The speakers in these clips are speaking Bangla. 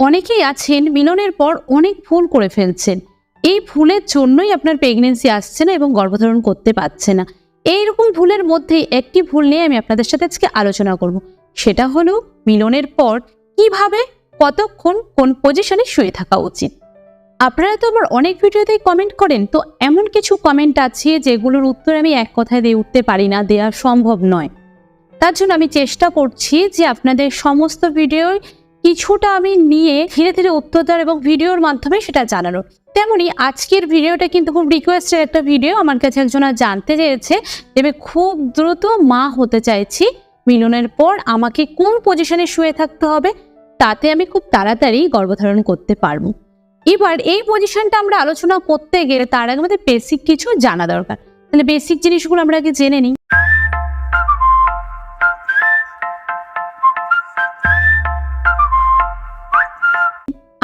অনেকেই আছেন, মিলনের পর অনেক ভুল করে ফেলছেন। এই ভুলের জন্যই আপনার প্রেগনেন্সি আসছে না এবং গর্ভধারণ করতে পারছে না। এইরকম ভুলের মধ্যেই একটি ভুল নিয়ে আমি আপনাদের সাথে আজকে আলোচনা করব। সেটা হলো মিলনের পর কীভাবে, কতক্ষণ, কোন পজিশনে শুয়ে থাকা উচিত। আপনারা তো আমার অনেক ভিডিওতেই কমেন্ট করেন, তো এমন কিছু কমেন্ট আছে যেগুলোর উত্তর আমি এক কথায় দিয়ে উঠতে পারি না, দেওয়া সম্ভব নয়। তার জন্য আমি চেষ্টা করছি যে আপনাদের সমস্ত ভিডিও কিছুটা আমি নিয়ে ধীরে ধীরে উত্তর দেওয়ার এবং ভিডিওর মাধ্যমে সেটা জানানোর তেমনি আজকের ভিডিওটা কিন্তু খুব রিকোয়েস্টের একটা ভিডিও। আমার কাছে একজন জানতে চেয়েছে যে খুব দ্রুত মা হতে চাইছি। মিলনের পর আমাকে কোন পজিশনে শুয়ে থাকতে হবে, তাতে আমি খুব তাড়াতাড়ি গর্ভধারণ করতে পারব। এবার এই পজিশনটা আমরা আলোচনা করতে গেলে তার আগে আমাদের বেসিক কিছু জানা দরকার। তাহলে বেসিক জিনিসগুলো আমরা আগে জেনে নিই।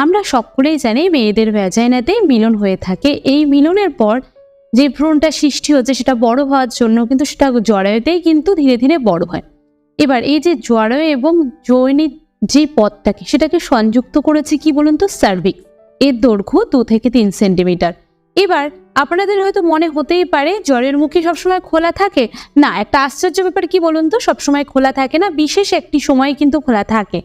আমরা সকলেই জানি মেয়েদের ভ্যাজাইনাতে মিলন হয়ে থাকে। এই মিলনের পর যে ভ্রণটা সৃষ্টি হচ্ছে সেটা বড় হওয়ার জন্য কিন্তু সেটা জরায়ুতেই কিন্তু ধীরে ধীরে বড় হয়। এবার এই যে জরায়ু এবং জৈনিক যে পথটাকে সেটাকে সংযুক্ত করেছে কি বলুন তো? সার্ভিক এর দৈর্ঘ্য দু থেকে তিন সেন্টিমিটার। এবার আপনাদের হয়তো মনে হতেই পারে জ্বরের মুখে সবসময় খোলা থাকে? না, একটা আশ্চর্য ব্যাপার কি বলুন তো? সবসময় খোলা থাকে না, বিশেষ একটি সময় কিন্তু খোলা থাকে।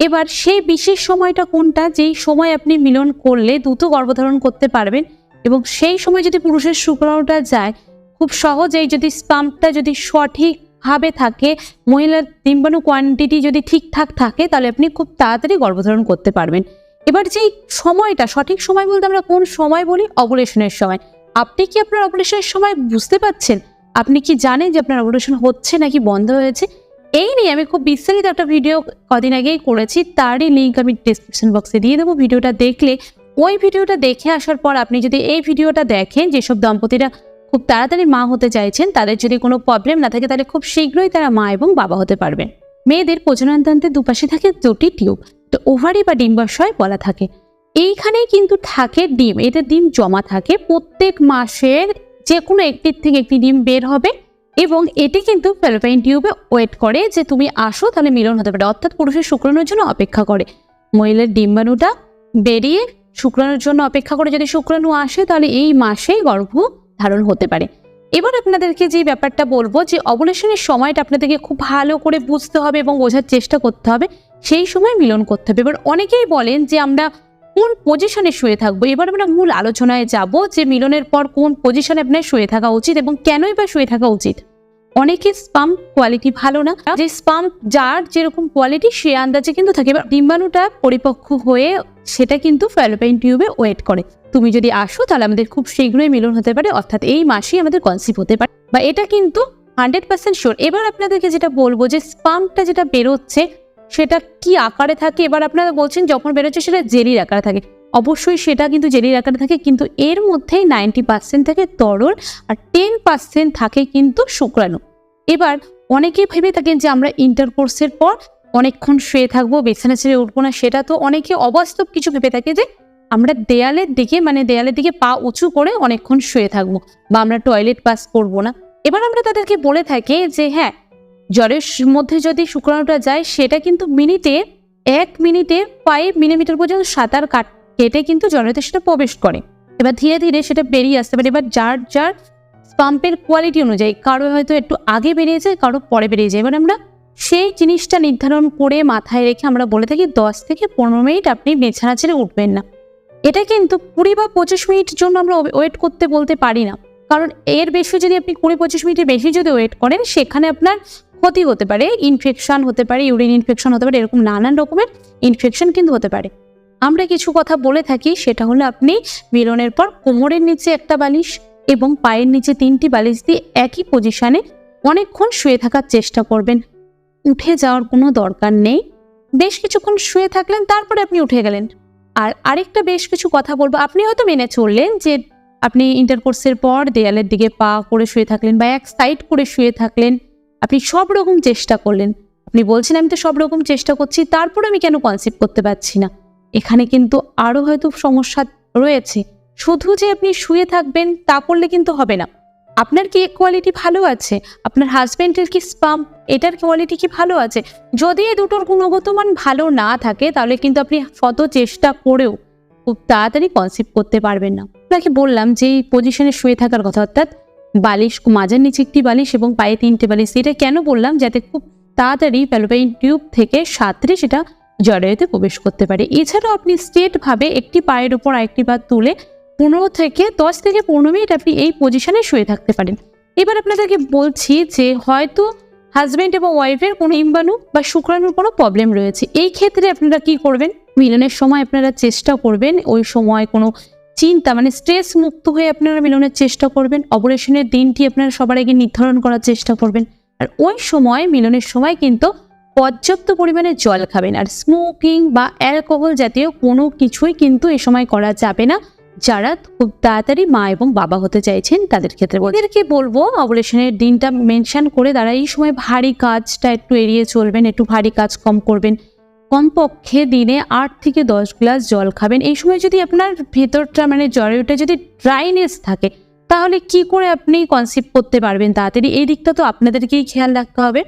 এবার সেই বিশেষ সময়টা কোনটা? যেই সময় আপনি মিলন করলে দ্রুত গর্ভধারণ করতে পারবেন এবং সেই সময় যদি পুরুষের শুক্রাণুটা যায়, খুব সহজেই যদি স্পাম্পটা যদি সঠিকভাবে থাকে, মহিলার ডিম্বাণু কোয়ান্টিটি যদি ঠিকঠাক থাকে, তাহলে আপনি খুব তাড়াতাড়ি গর্ভধারণ করতে পারবেন। এবার যেই সময়টা, সঠিক সময় বলতে আমরা কোন সময় বলি? অবলেশনের সময়। আপনি কি আপনার অবলেশনের সময় বুঝতে পারছেন? আপনি কি জানেন যে আপনার অবলেশন হচ্ছে নাকি বন্ধ হয়েছে? এই নিয়ে আমি খুব বিস্তারিত একটা ভিডিও কদিন আগেই করেছি, তারই লিঙ্ক আমি ডিসক্রিপশন বক্সে দিয়ে দেবো। ভিডিওটা দেখলে, ওই ভিডিওটা দেখে আসার পর আপনি যদি এই ভিডিওটা দেখেন, যেসব দম্পতিরা খুব তাড়াতাড়ি মা হতে চাইছেন, তাদের যদি কোনো প্রবলেম না থাকে, তাহলে খুব শীঘ্রই তারা মা এবং বাবা হতে পারবেন মেয়েদের প্রজননতন্ত্রের দুপাশে থাকে দুটি টিউব, তো ওভারি বা ডিম্বাশয় বলা থাকে। এইখানেই কিন্তু থাকে ডিম এতে ডিম জমা থাকে। প্রত্যেক মাসের যে কোনো একটির থেকে একটি ডিম বের হবে। এবং এটি কিন্তু ফেলোপাইন টিউবে ওয়েট করে যে তুমি আসো, তাহলে মিলন হতে পারে। অর্থাৎ পুরুষের শুক্রাণুর জন্য অপেক্ষা করে। মহিলার ডিম্বাণুটা বেরিয়ে শুক্রাণুর জন্য অপেক্ষা করে। যদি শুক্রাণু আসে, তাহলে এই মাসেই গর্ভ ধারণ হতে পারে। এবার আপনাদেরকে যে ব্যাপারটা বলব, যে অবলেশনের সময়টা আপনাদেরকে খুব ভালো করে বুঝতে হবে এবং বোঝার চেষ্টা করতে হবে, সেই সময় মিলন করতে হবে। এবার অনেকেই বলেন যে আমরা কোন পজিশনে শুয়ে থাকব? এবার আমরা মূল আলোচনায় যাব যে মিলনের পর কোন পজিশনে আপনার শুয়ে থাকা উচিত এবং কেনই বা শুয়ে থাকা উচিত। অনেকের স্পাম কোয়ালিটি ভালো না। যে স্পাম যার যেরকম কোয়ালিটি সে আন্দাজে কিন্তু থাকে। এবার ডিম্বাণুটা পরিপক্ক হয়ে সেটা কিন্তু ফ্যালোপাইন টিউবে ওয়েট করে। তুমি যদি আসো, তাহলে আমাদের খুব শীঘ্রই মিলন হতে পারে। অর্থাৎ এই মাসেই আমাদের কনসিভ হতে পারে। বা এটা কিন্তু হান্ড্রেড পার্সেন্ট শিওর এবার আপনাদেরকে যেটা বলব যে স্পামটা যেটা বেরোচ্ছে, সেটা কি আকারে থাকে? এবার আপনারা বলছেন যখন বেরোচ্ছে, সেটা জেলির আকারে থাকে। অবশ্যই সেটা কিন্তু জেলির আকারে থাকে, কিন্তু এর মধ্যেই নাইনটি পার্সেন্ট থাকে তরল আর টেন পার্সেন্ট থাকে কিন্তু শুক্রাণু। এবার অনেকেই ভেবে থাকেন যে আমরা ইন্টার কোর্সের পর অনেকক্ষণ শুয়ে থাকব, বিছানা ছেড়ে উঠবো না, সেটা তো অনেকে অবাস্তব কিছু ভেবে থাকে যে আমরা দেয়ালের দিকে মানে দেয়ালের দিকে পা উঁচু করে অনেকক্ষণ শুয়ে থাকব বা আমরা টয়লেট পাস করব না। এবার আমরা তাদেরকে বলে থাকি যে হ্যাঁ জ্বরের মধ্যে যদি শুক্রাণুটা যায়, সেটা কিন্তু মিনিটে এক মিনিটে ফাইভ মিলিমিটার পর্যন্ত সাঁতার কাট, কেটে কিন্তু জ্বরেতে সেটা প্রবেশ করে। এবার ধীরে ধীরে সেটা বেরিয়ে আসতে পারে। এবার যার যার পাম্পের কোয়ালিটি অনুযায়ী কারও হয়তো একটু আগে বেরিয়েছে কারও পরে বেরিয়ে যায়। এবার আমরা সেই জিনিসটা নির্ধারণ করে মাথায় রেখে আমরা বলে থাকি দশ থেকে পনেরো মিনিট আপনি বিছানা ছেড়ে উঠবেন না। এটা কিন্তু কুড়ি বা পঁচিশ মিনিট জন্য আমরা ওয়েট করতে বলতে পারি না। কারণ এর বেশি যদি আপনি কুড়ি পঁচিশ মিনিটের বেশি যদি ওয়েট করেন, সেখানে আপনার ক্ষতি হতে পারে ইনফেকশন হতে পারে ইউরিন ইনফেকশন হতে পারে, এরকম নানান রকমের ইনফেকশন কিন্তু হতে পারে। আমরা কিছু কথা বলে থাকি, সেটা হলো আপনি মিলনের পর কোমরের নিচে একটা বালিশ এবং পায়ের নিচে তিনটি বালিশ দিয়ে একই পজিশনে অনেকক্ষণ শুয়ে থাকার চেষ্টা করবেন। উঠে যাওয়ার কোনো দরকার নেই। বেশ কিছুক্ষণ শুয়ে থাকলেন, তারপরে আপনি উঠে গেলেন। আর আরেকটা বেশ কিছু কথা বলব। আপনি হয়তো মেনে চললেন যে আপনি ইন্টারকোর্সের পর দেয়ালের দিকে পা করে শুয়ে থাকলেন বা এক সাইড করে শুয়ে থাকলেন। আপনি সব রকম চেষ্টা করলেন। আপনি বলছেন, আমি তো সব রকম চেষ্টা করছি, তারপরে আমি কেন কনসেপ্ট করতে পারছি না? এখানে কিন্তু আরও হয়তো সমস্যা রয়েছে। শুধু যে আপনি শুয়ে থাকবেন তা করলে কিন্তু হবে না। আপনার কি কোয়ালিটি ভালো আছে? আপনার হাজব্যান্ডের কি স্পাম এটার কোয়ালিটি কি ভালো আছে? যদি এই দুটোর গুণগত মান ভালো না থাকে, তাহলে কিন্তু আপনি শত চেষ্টা করেও খুব তাড়াতাড়ি কনসেপ্ট করতে পারবেন না। আপনাকে বললাম যে এই পজিশনে শুয়ে থাকার কথা, অর্থাৎ বালিশ মাজার নিচে একটি বালিশ এবং পায়ে তিনটে বালিশ, এটা কেন বললাম? যাতে খুব তাড়াতাড়ি প্যালোপাইন টিউব থেকে সাঁতরে সেটা জরায়ুতে প্রবেশ করতে পারে। এছাড়াও আপনি স্ট্রেটভাবে একটি পায়ের ওপর আরেকটি পা তুলে পনেরো থেকে দশ থেকে পনেরো মিনিট আপনি এই পজিশনে শুয়ে থাকতে পারেন। এবার আপনাদেরকে বলছি যে হয়তো হাজব্যান্ড এবং ওয়াইফের কোনো ইম্বাণু বা শুক্রাণুর কোনো প্রবলেম রয়েছে। এই ক্ষেত্রে আপনারা কি করবেন? মিলনের সময় আপনারা চেষ্টা করবেন, ওই সময় কোনো চিন্তা মানে স্ট্রেস মুক্ত হয়ে আপনারা মিলনের চেষ্টা করবেন অপারেশনের দিনটি আপনারা সবার আগে নির্ধারণ করার চেষ্টা করবেন। আর ওই সময়, মিলনের সময় কিন্তু পর্যাপ্ত পরিমাণে জল খাবেন। আর স্মোকিং বা অ্যালকোহল জাতীয় কোনো কিছুই কিন্তু এ সময় করা যাবে না। যারা খুব তাড়াতাড়ি মা এবং বাবা হতে চাইছেন তাদের ক্ষেত্রে। এদেরকে বলব অবলেশনের দিনটা মেনশন করে তারা এই সময় ভারী কাজটা একটু এড়িয়ে চলবেন, একটু ভারী কাজ কম করবেন। কমপক্ষে দিনে আট থেকে দশ গ্লাস জল খাবেন। এই সময় যদি আপনার ভেতরটা মানে জরায়ুটা যদি ড্রাইনেস থাকে, তাহলে কি করে আপনি কনসেপ্ট করতে পারবেন তাড়াতাড়ি? এই দিকটা তো আপনাদেরকেই খেয়াল রাখতে হবে।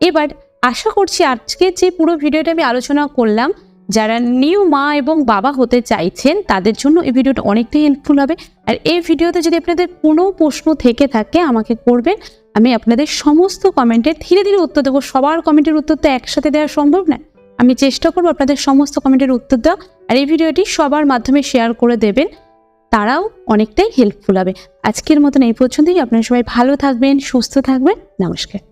এবার আশা করছি আজকে যে পুরো ভিডিওটা আমি আলোচনা করলাম যারা নিউ মা এবং বাবা হতে চাইছেন, তাদের জন্য এই ভিডিওটা অনেকটাই হেল্পফুল হবে। আর এই ভিডিওতে যদি আপনাদের কোনো প্রশ্ন থেকে থাকে, আমাকে করবেন। আমি আপনাদের সমস্ত কমেন্টের ধীরে ধীরে উত্তর দেবো। সবার কমেন্টের উত্তর তো একসাথে দেওয়া সম্ভব না। আমি চেষ্টা করব আপনাদের সমস্ত কমেন্টের উত্তর দেওয়া। আর এই ভিডিওটি সবার মাধ্যমে শেয়ার করে দেবেন। তারাও অনেকটাই হেল্পফুল হবে। আজকের মতন এই পর্যন্তই। আপনারা সবাই ভালো থাকবেন, সুস্থ থাকবেন। নমস্কার।